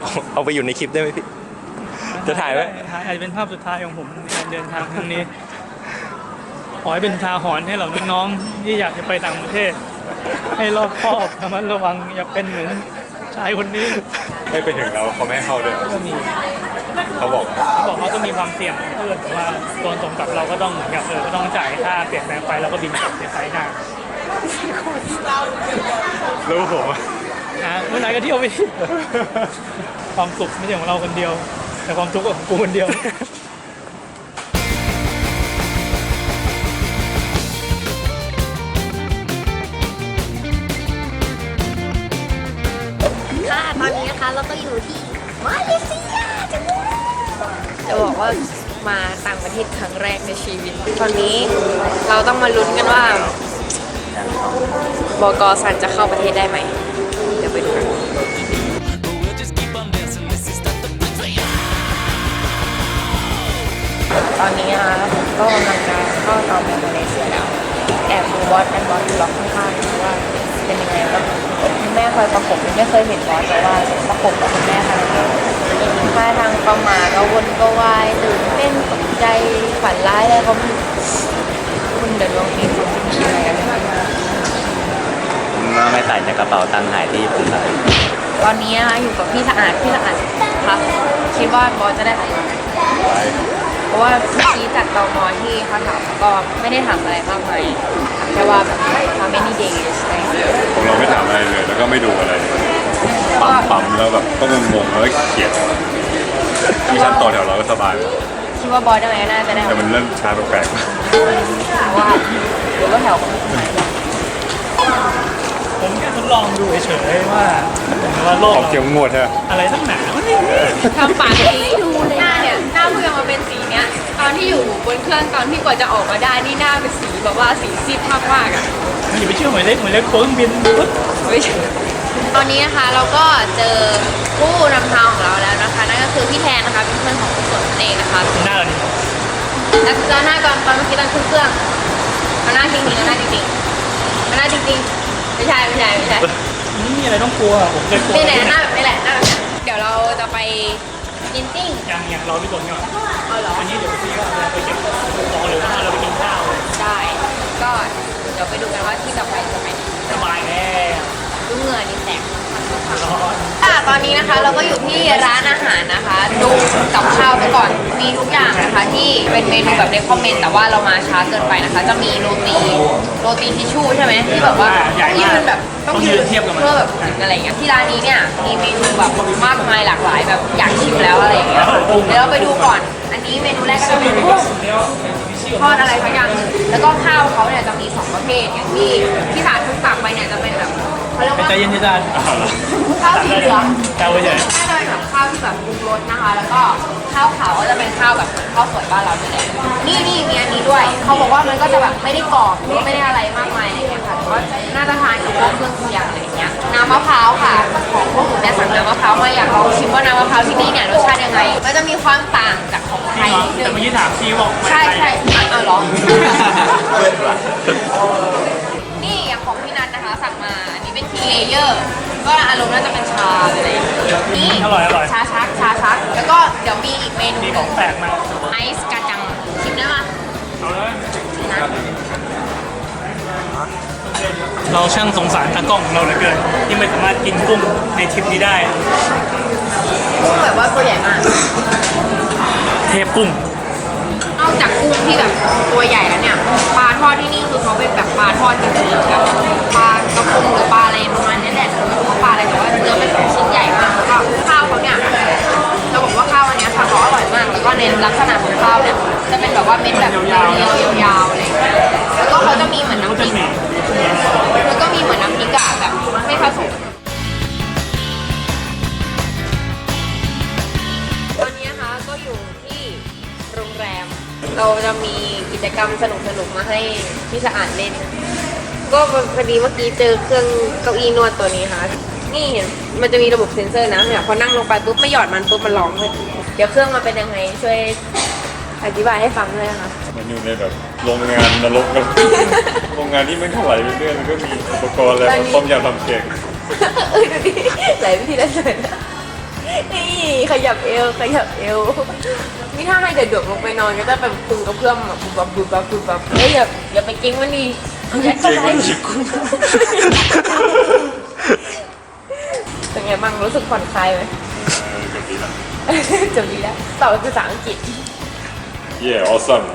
เอาเอาไปอยู่ในคลิปได้ไหมพี่ จะถ่ายไว้ถ่ายอาจจะเป็นภาพสุดท้ายของผมในการเดินทางครั้งนี้ขอให้เป็นทาหรณ์ให้เหล่าน้องๆที่อยากจะไปต่างประเทศ ให้รอบคอบระมัดระวังอย่าเป็นเหมือนชายคนนี้ไม่ไปถึงเราเขาไม่ให้เข้าด้วยก็มีเขาบอกเขาบอกเขาต้องมีความเสี่ยงถ้าเกิดว่าโดนส่งกลับเราก็ต้องเหมือนกับเออก็ต้องจ่ายค่าเปลี่ยนแปลงไปแล้วก็บินกลับในไฟล์หน้ารู้ผมอะ อะเมื่อไหร่ก็เที่ยวไปที่ความสุขไม่ใช่ของเราคนเดียว แต่ความทุกข์ของกูคนเดียว ค่ะตอนนี้นะคะเราก็อยู่ที่มาเลเซียจังหวัดจะบอกว่ามาต่างประเทศครั้งแรกในชีวิต ตอนนี้เราต้องมาลุ้นกันว่า บกสันจะเข้าประเทศได้ไหมเดี๋ยวไปดูกันตอนนี้นะคะก็กำลังจะเข้าตอมมาเลเซียแล้ว แอบดูบอสแอนบอสอยู่ล็อกข้างๆว่าเป็นยังไงบ้างคุณแม่คอยประกบไม่เคยเห็นบอสแต่ว่าประกบกับคุณแม่ทางเดียวท่าทางประมาก็วนก็วายตื่นเต้นตกใจฝันร้ายอะไรเขาไม่รู้คุณเดินลองเองคุณคิดอะไรกันบ้าง ว่าไม่ใส่ใน กระเป๋าตังค์หายที่ญี่ปุ่นเลยตอนนี้นะคะอยู่กับพี่สะอาดพี่สะอาดครับคิดว่าบอสจะได้อะไรเพราะว่าเมื่อกี้จากตมที่เขาถามก็ไม่ได้ถามอะไรมากมายแค่ว่าแบบ how many days อะไรอย่างเงี้ยผมเราไม่ถามอะไรเลย แล้วก็ไม่ดูอะไรปั๊มปั๊มแล้วแบบก็งงๆแล้วก็เขียนมีชั้นต่อแถวเราก็สบาย คิดว่าบอสได้ไหมน่าจะได้แต่มันเริ่มช้าแปลกเพราะว่าหรือว่าแถวของพี่ ผมแค่ทด ลองดูเฉยๆว่าว่าโลๆกออกเสียงงวดใช่ไหมอะไรตั้งหนาวะเนี่ยทำปากสีดูเลยหน้าเนี่ยหน้าเพิ่งมาเป็นสีเนี้ย ตอนที่อยู่บนเครื่องตอนที่กว่าจะออกมาได้นี่หน้าเป็นสีแบบว่าสีซีดมากมากๆอะอย่าไปเชื่อหมายเลขหมายเลขเครื่องบินปึ๊บไม่ใช่ตอนนี้นะคะเราก็เจอผู้นำทางของเราแล้วนะคะ นั่นก็คือพี่แทนนะคะเป็นเพื่อนของคุณสนนั่นเองนะคะหน้าเราดิแล้วแล้วหน้าตอนตอนเมื่อกี้ตอนขึ้นเครื่องเอาหน้าจริงๆเอาหน้าจริงๆเอาหน้าจริงๆ ไม่ใช่ไม่ใช่ไม่ใช่ไม่มีอะไรต้องกลัวผมเคยกลัวนี่แหละหน้าแบบนี้แหละหน้าแบบนี้เดี๋ยวเราจะไปกินติ้งยังยังรอพี่ตนก่อนเอาเหรออันนี้เดี๋ยวพี่ก็เราไปเก็บของหรือว่าเราไปกินข้าวได้ก็เดี๋ยวไปดูกันว่าที่ต่อไปจะไปไหนสบาย ตอนนี้นะคะเราก็อยู่ที่ร้านอาหารนะคะ ดูกับข้าวไปก่อนมีทุกอย่างนะคะ ที่เป็นเมนูแบบในคอมเมนต์แต่ว่าเรามาช้าเกินไปนะคะ จะมีโรตีโรตีทิชชู่ใช่ไหมที่แบบว่าต้องยืนแบบต้องยืนเพื่อแบบอะไรอย่างเงี้ยที่ร้านนี้เนี่ยมีเมนูแบบมากมายหลากหลายแบบอยากชิมแล้วอะไรอย่างเงี้ยเดี๋ยวเราไปดูก่อน อันนี้เมนูแรกก็จะเป็นกุ้งทอดอะไรสักอย่างหนึ่งแล้วก็ข้าวเขาเนี่ยจะมีสองประเภทอย่างที่ที่สารทุกสั่งไปเนี่ยจะเป็นแบบ เขาเรียกว่าใจเย็นๆจานข้าวสีเหลืองแต่ไว้เฉยได้เลยแบบข้าวที่แบบปรุงรสนะคะ แล้วก็ข้าวขาวก็จะเป็นข้าวแบบข้าวสวยบ้านเรานี่แหละนี่นี่มีอันนี้ด้วย เขาบอกว่ามันก็จะแบบไม่ได้กรอบไม่ได้อะไรมากมายอะไรอย่างเงี้ยค่ะแต่ว่าน่าจะทานกับพวกเครื่องเคียงอะไรอย่างเงี้ย น้ำมะพร้าวค่ะ ของพวกหนูเนี่ยสั่งน้ำมะพร้าวมาอยากลองชิมว่าน้ำมะพร้าวที่นี่เนี่ยรสชาติยังไง มันจะมีความต่างจากของไทจริงยเหรอนิดนึแต่งเมื่อกี้ถามซีบอกใช่ใช่อะเอาเหรอ เป็นทีเลเยอร์ ก็อารมณ์น่าจะเป็นชาอะไรอย่างเงี้ยนี่อร่อยอร่อย ชาชักชาชัก แล้วก็เดี๋ยวมีอีกเมนูมีหขนึ่องงแปลกมาไอซ์กาจังชิมได้ไหมเอาเลยนะเราช่างสงสารตากล้องของเราเหลือเกินที่ไม่สามารถกินกุ้งในทริปนี้ได้ กุ้งแบบว่าตัวใหญ่มาก เทพกุ้ง นอกจากกุ้งที่แบบตัวใหญ่แล้วเนี่ย ปลาทอดที่นี่คือเขาเป็นแบบปลาทอดจริงๆแบบปลากระพงหรือปลา อะไรประมาณนี้แหละแต่ไม่รู้ว่าปลาอะไรแต่ว่าเนื้อเป็นชิ้นใหญ่มากแล้วก็ข้าวเขาเนี่ยจะบอกว่าข้าวอันเนี้ยค่ะเขาอร่อยมากแล้วก็ในลักษณะของข้าวเนี่ยจะเป็นแบบว่าเม็ดแบบเรียวๆยาวๆอะไรอย่างเงี้ยแล้วก็เขาจะมีเหมือนน้ำพริกแล้วก็มีเหมือนน้ำพริกอะแบบไม่ผสมตอนนี้นะคะก็อยู่ที่โรงแรม เราจะมีกิจกรรมสนุกๆมาให้พี่สะอาดเล่น ก็พอดีเมื่อกี้เจอเครื่องเก้าอี้นวดตัวนี้ค่ะ นี่มันจะมีระบบเซ็นเซอร์นะเนี่ยพอนั่งลงไปปุ๊บไม่หยอดมันปุ๊บมันร้องเลยเดี๋ยวเครื่องมันเป็นยังไงช่วยอธิบายให้ฟังด้วยนะคะ มันอยู่ในแบบโรงงานนรกกันโรงงานที่มันเท่าไหร่ไปเรื่อยมันก็มีอุปกรณ์อะไรตอนนี้ต้มยำทำเค้กเออดูดิหลายวิธีแล้วเลยนะนี่ขยับเอวขยับเอวนี่ถ้าให้เด็กๆลงไปนอนก็จะแบบพุงกระเพื่อมแบบบุบบับบุบบับบุบบับเฮ้ยอย่าอย่าไปเก่งมันดีอย่า เจ๊งมันชิคุเป็นไงบ้างรู้สึกผ่อนคลายไหมจบดีแล้วตอบเป็นภาษาอังกฤษเย่ awesome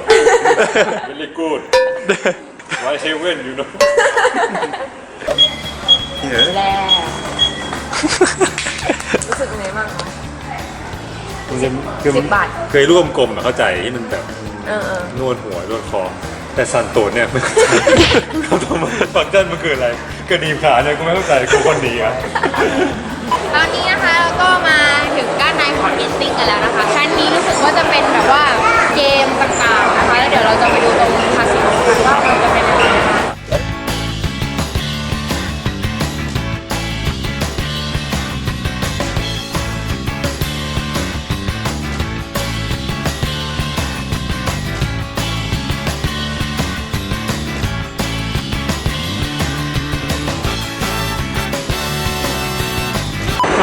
very good why heaven you know แล้วรู้สึกยังไงบ้างมันจะคือสิบบาท เคยร่วมกลมอะเข้าใจที่มันแบบเออเออนวดหัวนวดคอ แต่สันโตดเนี่ยไม่เข้าใจเขาทำมาฟังก์ชันมันคืออะไรกระดีขาเนี่ยกูไม่เข้าใจกูคนดีอะตอนนี้นะคะเราก็มาถึงด้านในของมิสติ้งกันแล้วนะคะชั้นนี้รู้สึกว่าจะเป็นแบบว่าเกมต่างๆนะคะแล้วเดี๋ยวเราจะไปดูตรงคาสิโนกันว่ามันจะเป็นยังไง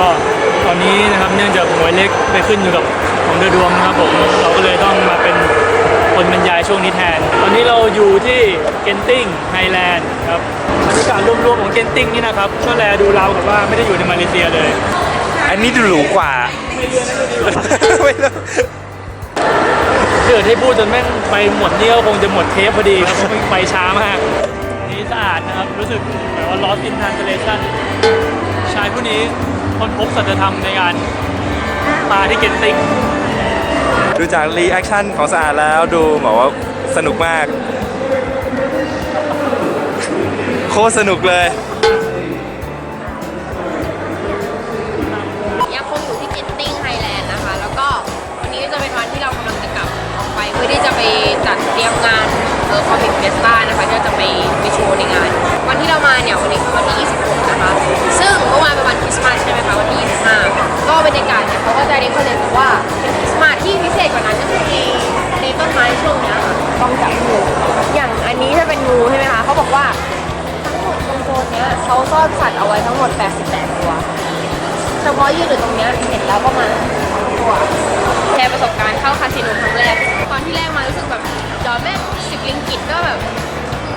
ก็ตอนนี้นะครับเนื่องจากหวยเล็กไปขึ้นอยู่กับของเดือดวงนะครับผมเราก็เลยต้องมาเป็นคนบรรยายช่วงนี้แทน ตอนนี้เราอยู่ที่เกนติงไฮแลนด์ครับบรรยากาศรวมๆของเกนติงนี่นะครับก็แลดูเราวกับว่าไม่ได้อยู่ในมาเลเซียเลยอันนี้ดูหรูกว่าไม่รู้เกิดให้พูดจนแม่งไปหมดนี่ก็คงจะหมดเทปพอดีครับเพราะมันไปช้ามาก นี่สะอาดนะครับ รู้สึกแบบว่า lost in translation ชายผู้นี้ ค้นพบสัจธรรมในการมาที่เกนติงดูจากรีแอคชั่นของสะอาดแล้วดูเหมือนว่าสนุกมาก โคตรสนุกเลยยังคงอยู่ที่เกตติ้งไฮแลนด์นะคะ แล้วก็วันนี้จะเป็นวันที่เรากำลังจะกลับออกไปเพื่อที่จะไปจัดเตรียมงานเออคอมิกเฟสต้านะคะที่เราจะไปไปโชว์ในงาน วันที่เรามาเนี่ยวันนี้คือวันที่26นะ คะ ซึ่งเมื่อวานเป็นวันคริสต์มาสใช่ไหมคะวันที่25ก็บรรยากาศเนี่ยเขาก็จะเรียกเลยบอกว่าเป็นคริสต์มาสที่พิเศษกว่านั้นก็คือในในต้นไม้ช่วงเนี้ยค่ะต้องจับงูอย่างอันนี้ถ้าเป็นงูใช่ไหมคะเขาบอกว่าทั้งหมดตรงโซนเนี้ยเขาซ่อนสัตว์เอาไว้ทั้งหมด 88 ตัว เฉพาะยืนอยู่ตรงเนี้ยเห็นแล้วประมาสองตัวแชร์ประสบการณ์เข้าคาสิโนครั้งแรก ตอนที่แรกมารู้สึกแบบหยอดแม่งสิบลิงกิตก็แบบ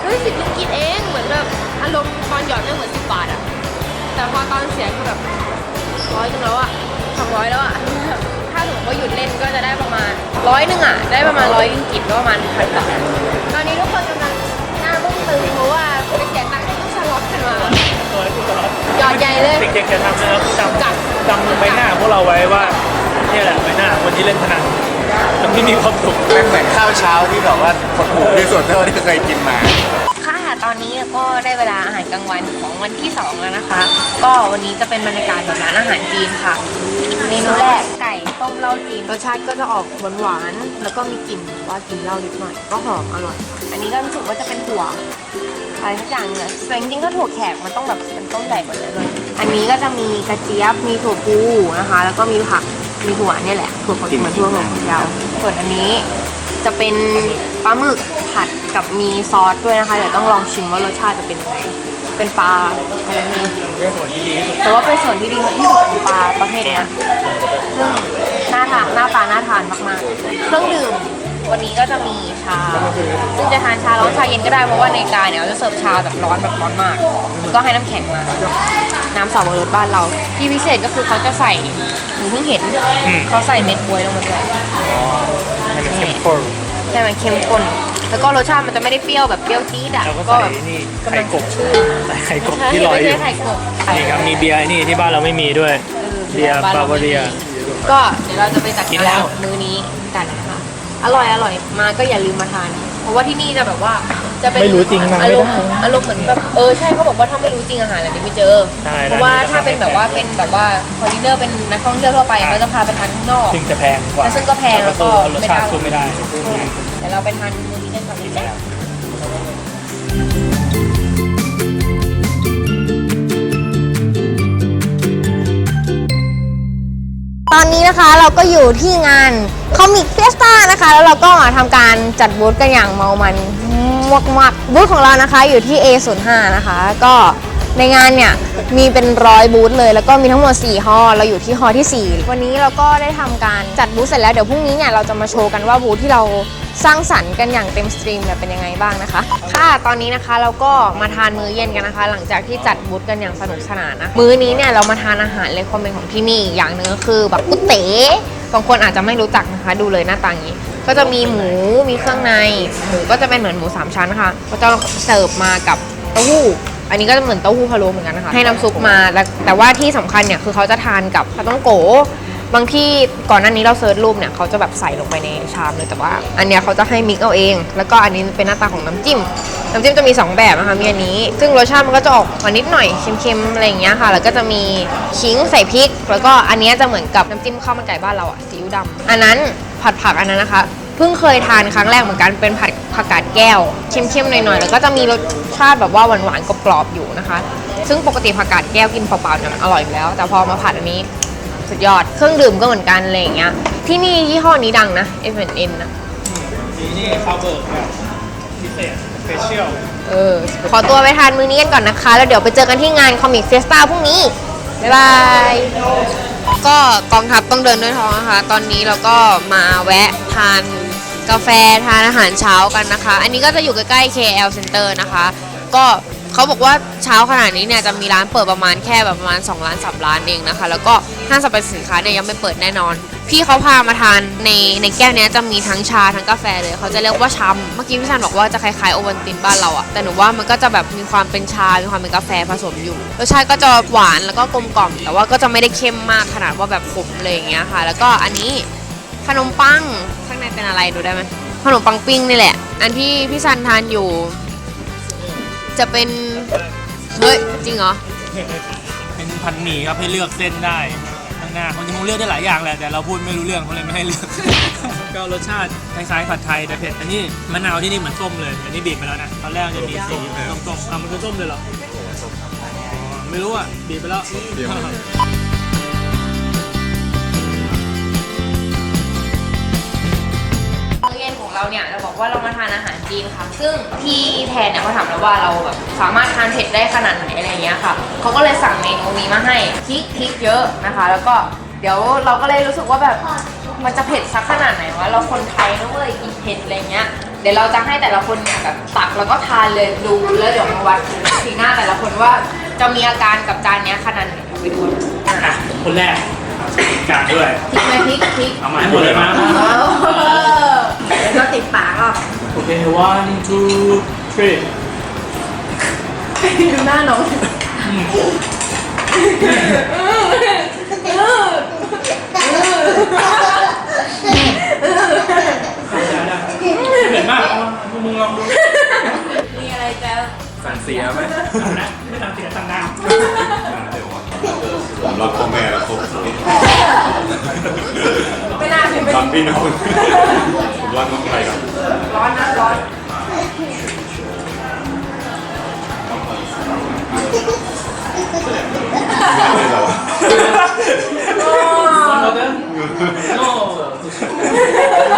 เฮ้ยสิบลิงกิตเองเหมือนแบบอารมณ์ตอนหยอดแม่งเหมือนสิบบาทอะ แต่พอตอนเสียคือแบบร้อยนึงแล้วอะสองร้อยแล้วอะถ้าสมมติว่าหยุดเล่นก็จะได้ประมาณร้อยหนึ่งอะได้ประมาณร้อยลิงกิตก็ประมาณพันบาทตอนนี้ทุกคนกำลังหน้าบึ้งตึงเพราะว่าไปเสียตังค์ให้ลูกชาลอตกันมาตัวที่ตลอดหยอดใหญ่เลยเด็กๆจะทำนะครับจำจำใบหน้าของพวกเราไว้ว่าเนี่ยแหละใบหน้าคนที่เล่นพนันทำที่มีความสุขแม่งเหมือนข้าวเช้าที่แบบว่าหดหูที่สุดเท่าที่เคยกินมาค่ะ ตอนนี้ก็ได้เวลาอาหารกลางวันของวันที่ 2 แล้วนะคะ ก็วันนี้จะเป็นบรรยากาศแบบร้านอาหารจีนค่ะเมนูแรกไก่ต้มเหล้าจีนรสชาติก็จะออกหวานๆแล้วก็มีกลิ่นว่ากินเหล้านิดหน่อย ก็หอมอร่อย อันนี้ก็รู้สึกว่าจะเป็นถั่วอะไรสักอย่างเนี่ยแต่จริงๆก็ถั่วแขกมันต้องแบบเป็นต้มใหญ่หมดเลยอันนี้ก็จะมีกระเจี๊ยบมีถั่วพูนะคะ แล้วก็มีผักมีถั่วเนี่ยแหละถั่วฝักยาวถั่วฝักยาวส่วนอันนี้ จะเป็นปลาหมึกผัดกับมีซอสด้วยนะคะเดี๋ยวต้องลองชิมว่ารสชาติจะเป็นยังไงเป็นปลาอะไรนี่เป็นส่วนที่ดีที่สุดแต่ว่าเป็นส่วนที่ดีที่สุดของปลาประเภทเนี้ยซึ่งน่าทานหน้าตาน่าทานมากๆ เครื่องดื่มวันนี้ก็จะมีชา ซึ่งจะทานชาร้อนชาเย็นก็ได้เพราะว่าในการเนี่ยเขาจะเสิร์ฟชาแบบร้อนแบบร้อนมากแล้วก็ให้น้ำแข็งมา น้ำสับปะรดบ้านเรา ที่พิเศษก็คือเขาจะใส่หนูเพิ่งเห็นเขาใส่เม็ดบวยลงมาด้วยให้มัน เข้มข้นใช่มันเข้มข้น แล้วก็รสชาติมันจะไม่ได้เปรี้ยวแบบเปรี้ยวจี๊ดอะ แล้วก็ก็ใส่แบบนี่ไข่กบใส่ไข่กบใช่ที่ลอยไม่อยู่ใช่ไข่กบนี่ครับมีเบียร์ไอ้นี่ที่บ้านเราไม่มีด้วย เบียร์บาวาเรีย ก็เดี๋ยวเราจะไปตักกินแล้วมื้อนี้กันนะคะ อร่อยอร่อยมาก็อย่าลืมมาทาน เพราะว่าที่นี่จะแบบว่าจะเป็นไม่รู้จริงมาอาไม่รได้มณ์อารมณ์เหมือนแบบเออใช่เขาบอกว่าถ้าไม่รู้จริงอาหารอะไรนี้ไม่เจอ ใช่เพราะว่าร้านนี้ถ้าเป็นแบบว่าเป็นแบบว่าคอนดิเนอร์เป็นนักท่องเที่ยวทั่วไปเขาจะพาไปทานข้างนอก ซึ่งจะแพงกว่าแต่ซึ่งก็แพงแล้วก็ รสชาติสู้ไม่ได้เดี๋ยวเราไปทานมื้อนี้กันก่อนดีไหม ตอนนี้นะคะเราก็อยู่ที่งานคอมิกเฟสตานะคะ แล้วเราก็มาทำการจัดบูธกันอย่างเมามันมากมากบูธของเรานะคะอยู่ที่ A05 นะคะ ก็ในงานเนี่ยมีเป็นร้อยบูธเลย แล้วก็มีทั้งหมด4ฮอเราอยู่ที่ฮอที่ 4 วันนี้เราก็ได้ทำการจัดบูธเสร็จแล้วเดี๋ยวพรุ่งนี้เนี่ยเราจะมาโชว์กันว่าบูธที่เรา สร้างสรรค์กันอย่างเต็มสตรีมเนี่ยเป็นยังไงบ้างนะคะ ค่ะตอนนี้นะคะเราก็มาทานมื้อเย็นกันนะคะ หลังจากที่จัดบูธกันอย่างสนุกสนานนะมื้อนี้เนี่ยเรามาทานอาหารเลยคอมเมนต์ของที่นี่อย่างหนึ่งก็คือแบบกุเต๋บางคนอาจจะไม่รู้จักนะคะ ดูเลยหน้าตาอย่างนี้ ก็จะมีหมูมีเครื่องใน หมูก็จะเป็นเหมือนหมูสามชั้นค่ะก็จะเสิร์ฟมากับเต้าหู้อันนี้ก็จะเหมือนเต้าหู้พะโล้เหมือนกันนะคะ ให้น้ำซุปมาแต่แต่ว่าที่สำคัญเนี่ยคือเขาจะทานกับปลาต้องโก บางที่ก่อนหน้านี้เราเซิร์ชรูปเนี่ยเขาจะแบบใส่ลงไปในชามเลยแต่ว่า อันเนี้ยเขาจะให้มิกเอาเอง แล้วก็อันนี้เป็นหน้าตาของน้ำจิ้ม น้ำจิ้มจะมี 2 แบบนะคะมีอันนี้ ซึ่งรสชาติมันก็จะออกหวานนิดหน่อยเค็มๆอะไรอย่างเงี้ยค่ะ แล้วก็จะมีขิงใส่พริก แล้วก็อันเนี้ยจะเหมือนกับน้ำจิ้มข้าวมันไก่บ้านเราอะซีอิ๊วดำอันนั้นผัดผักอันนั้นนะคะเพิ่งเคยทานครั้งแรกเหมือนกันเป็นผัดผักกาดแก้วเข้มๆหน่อยๆแล้วก็จะมีรสชาติแบบว่าหวานๆกรอบๆอยู่นะคะ ซึ่งปกติผักกาดแก้วกินเปล่าๆเนี่ยมันอร่อยอยู่แล้ว แต่พอมาผัดอันนี้ สุดยอด เครื่องดื่มก็เหมือนกันอะไรอย่างเงี้ย ที่นี่ยี่ห้อนี้ดังนะ f n นะ นี่นี่คาเบิร์กแบบพิเศษสเปเชียลเออ ขอตัวไปทานมื้อนี้กันก่อนนะคะ แล้วเดี๋ยวไปเจอกันที่งานคอมิกเฟสตาพรุ่งนี้ บ๊ายบาย ก็กองทัพต้องเดินด้วยท้องนะคะ ตอนนี้เราก็มาแวะทานกาแฟทานอาหารเช้ากันนะคะ อันนี้ก็จะอยู่ใกล้ๆ KL Center นะคะ ก็ เขาบอกว่าเช้าขนาดนี้เนี่ยจะมีร้านเปิดประมาณแค่แบบประมาณ2ร้าน3ร้านเองนะคะ แล้วก็ห้างสรรพสินค้าเนี่ยยังไม่เปิดแน่นอน พี่เขาพามาทานในในแก้วเนี้ยจะมีทั้งชาทั้งกาแฟเลยเขาจะเรียกว่าชัมเมื่อกี้พี่ชันบอกว่าจะคล้ายๆโอวัลตินบ้านเราอะแต่หนูว่ามันก็จะแบบมีความเป็นชา มีความเป็นกาแฟผสมอยู่รสชาติก็จะหวานแล้วก็กลมกล่อม แต่ว่าก็จะไม่ได้เข้มมากขนาดว่าแบบขมเลยอย่างเงี้ยค่ะ แล้วก็อันนี้ขนมปังข้างในเป็นอะไรดูได้ไหมขนมปังปิ้งนี่แหละ อันที่พี่ซันทานอยู่ จะเป็น เฮ้ย จริงเหรอ เป็นพันหมี่ครับให้เลือกเส้นได้ข้างหน้าเขาจริงๆเลือกได้หลายอย่างแหละแต่เราพูดไม่รู้เรื่องเขาเลยไม่ให้เลือก ก็รสชาติคล้ายๆผัดไทยแต่เผ็ดอันนี้มะนาวที่นี่เหมือนส้มเลยอันนี้บีบไปแล้วนะตอนแรกมันจะมีสีส้มๆอะมันคือส้มเลยเหรออ๋อไม่รู้อะบีบไปแล้ว เดี๋ยวมื้อเย็นของเราเนี่ยเราบอกว่าเรามาทานอาหารจีนค่ะ ซึ่งพี่แทนเนี่ยเขาถามเราว่าเราแบบสามารถทานเผ็ดได้ขนาดไหนอะไรเงี้ยค่ะเขาก็เลยสั่งเมนูนี้มาให้พริกพริกเยอะนะคะ แล้วก็เดี๋ยวเราก็เลยรู้สึกว่าแบบมันจะเผ็ดสักขนาดไหนวะเราคนไทยนะเว้ยกินเผ็ดอะไรเงี้ยเดี๋ยวเราจะให้แต่ละคนเนี่ยแบบตักแล้วก็ทานเลยดูแล้วเดี๋ยวมาวัดสีหน้าแต่ละคนว่าจะมีอาการกับจานเนี้ยขนาดไหนไปดูกันอะคนแรกจานด้วยพริกไหมพริกพริกเอามาให้หมดเลยมา แล้วก็ติดปากอะโอเค one two three ดูหน้าน้องเผ็ดมากพวกมึงลองดูมีอะไรจะสั่งเสียไหมนะไม่ทำเสียตังค์นะ ผมรักพ่อแม่และครอบครัวไม่น่าเป็นรักพี่น้องผมรักน้องไทยครับร้อนนะร้อนอคนเราเดินโน่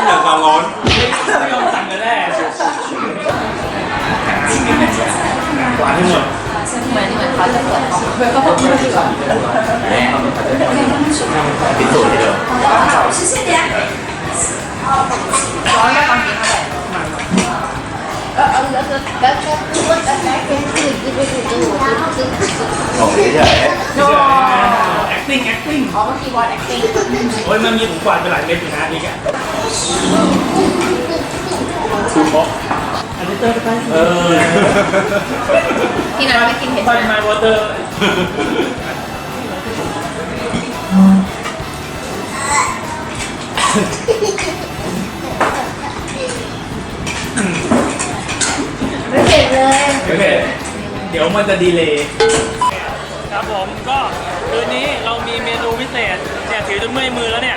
อยากวามร้อนไม่ยอมสั่งกันแรกหวานให้หมด เหมือนเหมือนเขาจะเปิดออกเพื่อก็ผมไม่ดีกว่าร้อนก็ตอนนี้เท่าไหร่เออเออแล้วก็แล้วก็คือว่าจะใช้เป็นคือคือคือคือคือคือของเฉยโน acting acting อ๋อเมื่อกี้บอล acting โอ้ยมันมีผมกวาดไปหลายเม็ดอยู่นะนี่แกคูบ็อก อันนี้เตอร์ไปเออที่นั้นไม่กินเห็ดไปนะมาวอเตอร์ไม่เห็นเลยโอเคเดี๋ยวมันจะดีเลย์ครับผมก็คืนนี้เรามีเมนูพิเศษเนี่ยถือจนเมื่อยมือแล้วเนี่ย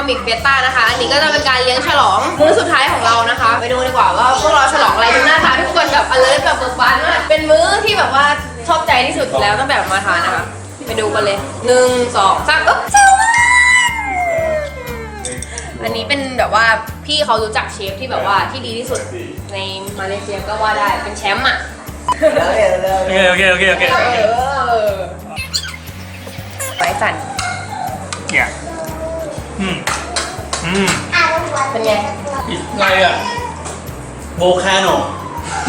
อมิกเฟสต้านะคะ อันนี้ก็จะเป็นการเลี้ยงฉลองมื้อสุดท้ายของเรานะคะ ไปดูดีกว่าว่าพวกเราฉลองอะไรดูหน้าตาทุกคนแบบ alert แบบเบิกบานมากเป็นมื้อที่แบบว่าชอบใจที่สุดแล้วตั้งแต่มาทานนะคะ ไปดูกันเลยหนึ่งสองสามอุ๊บแซลมอนอันนี้เป็นแบบว่าพี่เขารู้จักเชฟที่แบบว่าที่ดีที่สุดในมาเลเซียก็ว่าได้เป็นแชมป์อะโอเคโอเคโอเคโอเคเออไปสั่นเนี่ย อืมอืมเป็นไง It's like a volcano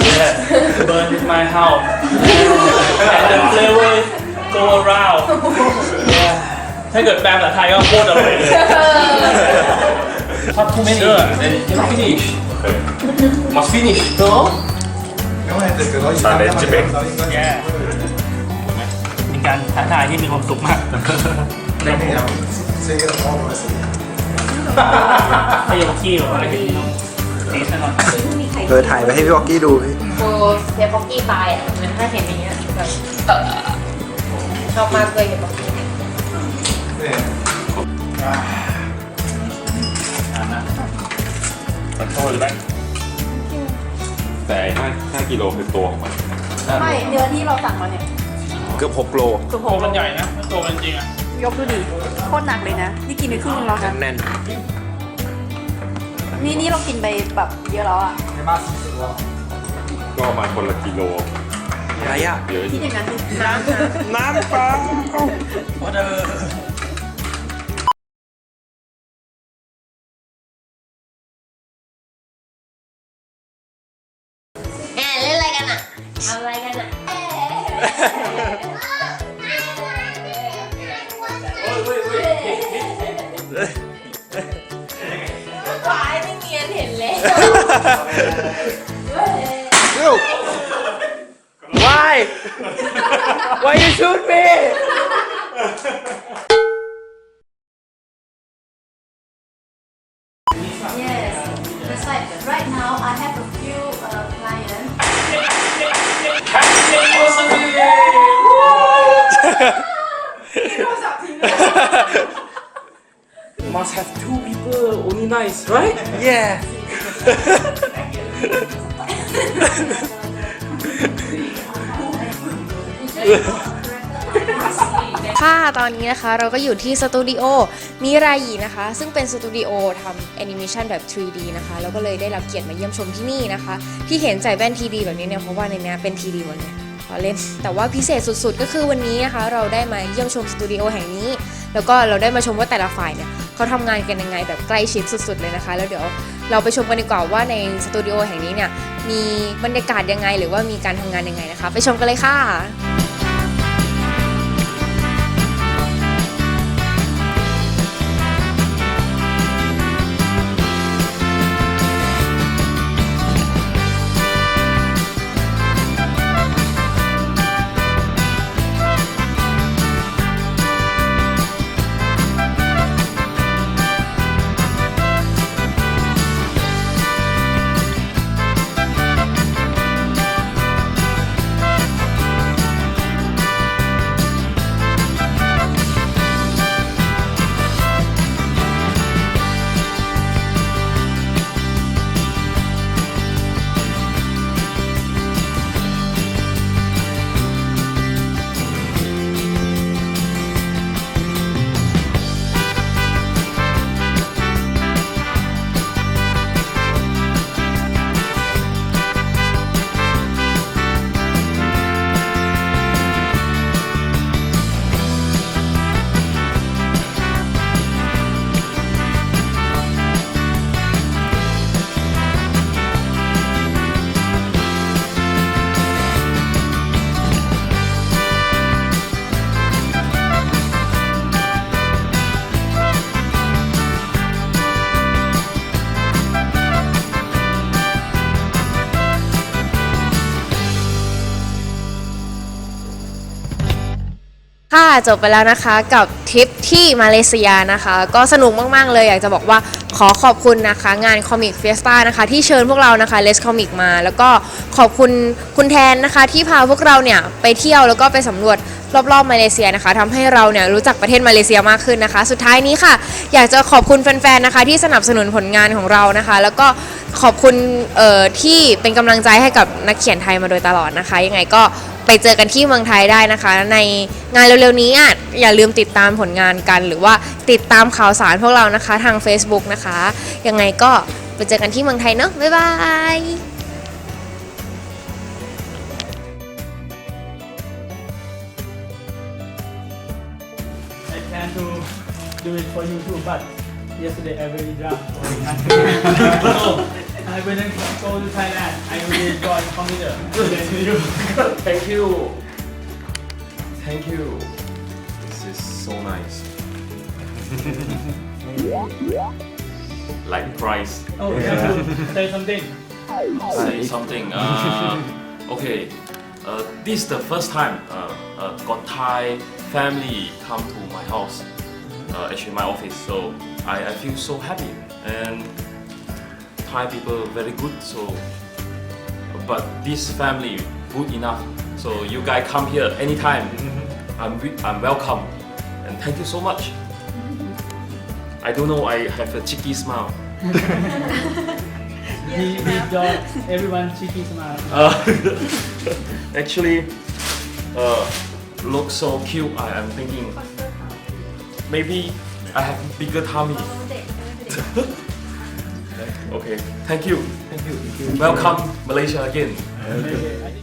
yeah burn in my house and the flavor go around yeah ถ้าเกิดแปลภาษาไทยก็โคตรอร่อยเลย Not too many then cannot finish must finish no ซาเลนจิเบก yeah เป็นการท้าทายที่มีความสุขมาก ถ้ายังขี้แบบว่าเห็นตีซะหน่อยเออถ่ายไปให้พี่วอกกี้ดูพี่โบเซฟบ็อกกี้ตายอะมันถ้าเห็นอย่างเงี้ยแบบเอ่อชอบมากเลยเห็นบ็อกกี้ขอโทษเลยไหมแต่ไอ้ห้าห้ากิโลคือตัวของมันไม่เนื้อที่เราสั่งมาเนี่ย เกือบ6โลคือผโตมมันใหญ่นะโตมันจริงอะ ยกดูดิโคตรหนักเลยนะ นี่กินไปครึ่งนึงแล้วนะแน่นนี่นี่เรากินไปแบบเยอะแล้วอะก็ประมาณคนละกิโลอะไรอะเยอะอคิดยู่อย่างนั้นดิน้ำปลาว่า You. Why? Why you shoot me? Yes. That's like Right now, I have a few uh, clients. Must have two people, only nice, right? Yeah. ค่ะตอนนี้นะคะเราก็อยู่ที่สตูดิโอมิรายีนะคะ ซึ่งเป็นสตูดิโอทำแอนิเมชันแบบ 3D นะคะแล้วก็เลยได้รับเกียรติมาเยี่ยมชมที่นี่นะคะ ที่เห็นใส่แว่น 3D แบบนี้เนี่ยเพราะว่าในเนี้ยเป็น 3D หมดเลยขอเล่นแต่ว่าพิเศษสุดๆ ก็คือวันนี้นะคะ เราได้มาเยี่ยมชมสตูดิโอแห่งนี้ แล้วก็เราได้มาชมว่าแต่ละฝ่ายเนี่ยเขาทำงานกันยังไงแบบใกล้ชิดสุดๆเลยนะคะ แล้วเดี๋ยว เราไปชมกันดีกว่าว่าในสตูดิโอแห่งนี้เนี่ยมีบรรยากาศยังไง หรือว่ามีการทำงานยังไงนะคะ ไปชมกันเลยค่ะ จบไปแล้วนะคะกับทริปที่มาเลเซียนะคะ ก็สนุกมาก ๆ เลยอยากจะบอกว่าขอขอบคุณนะคะ งานคอมิกเฟสตานะคะ ที่เชิญพวกเรานะคะเลสคอมิกมา แล้วก็ขอบคุณคุณแทนนะคะ ที่พาพวกเราเนี่ยไปเที่ยวแล้วก็ไปสำรวจรอบๆมาเลเซียนะคะทำให้เราเนี่ยรู้จักประเทศมาเลเซียมากขึ้นนะคะ สุดท้ายนี้ค่ะ อยากจะขอบคุณแฟนๆนะคะ ที่สนับสนุนผลงานของเรานะคะ แล้วก็ขอบคุณเอ่อที่เป็นกำลังใจให้กับนักเขียนไทยมาโดยตลอดนะคะ ยังไงก็ ไปเจอกันที่เมืองไทยได้นะคะ ในงานเร็วๆนี้อะอย่าลืมติดตามผลงานกัน หรือว่าติดตามข่าวสารพวกเรานะคะทาง Facebook นะคะ ยังไงก็ไปเจอกันที่เมืองไทยเนอะบ๊ายบาย I plan to do it for you too, but yesterday I very drunk. I when I go to Thailand, I will join computer. Then you Thank you Thank you This is so nice like price oh, to say something. say something. Uh, okay, uh, this is the first time uh, uh, got Thai family come to my house, uh, actually my office. So I, I feel so happy and Thai people very good. So, but this family good enough. So you guys come here anytime. I'm I'm welcome and thank you so much. I don't know. I have a cheeky smile. He, he got everyone cheeky smile. Uh, actually, uh, look so cute. I am thinking maybe I have bigger tummy. Okay, thank you. Thank you. Welcome Malaysia again. Okay,